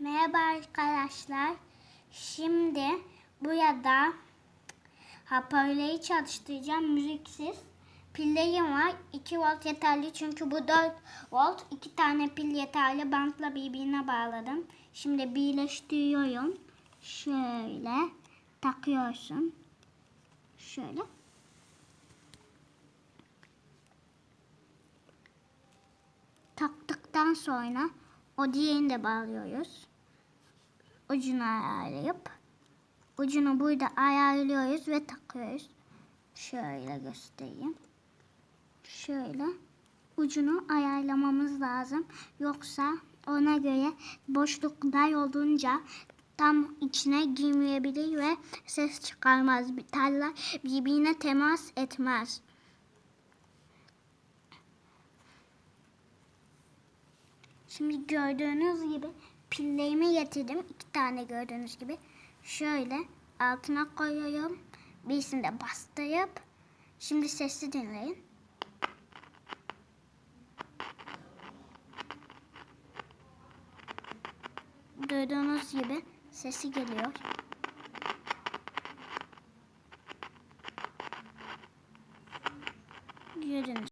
Merhaba arkadaşlar. Şimdi burada hoparlörü çalıştıracağım müziksiz. Pillerim var. 2 volt yeterli çünkü bu 4 volt. 2 tane pil yeterli. Bantla birbirine bağladım. Şimdi birleştiriyorum. Şöyle takıyorsun. Şöyle. Taktıktan sonra o diğerini de bağlıyoruz. Ucunu ayarlayıp ucunu burada ayarlıyoruz ve takıyoruz. Şöyle göstereyim. Şöyle ucunu ayarlamamız lazım. Yoksa ona göre boşluklar olunca tam içine girmeyebilir ve ses çıkarmaz. Teller birbirine temas etmez. Şimdi gördüğünüz gibi pillerimi getirdim. iki tane gördüğünüz gibi. Şöyle altına koyuyorum. Birisini de bastırıp şimdi sesi dinleyin. Duyduğunuz gibi sesi geliyor. Görünüz.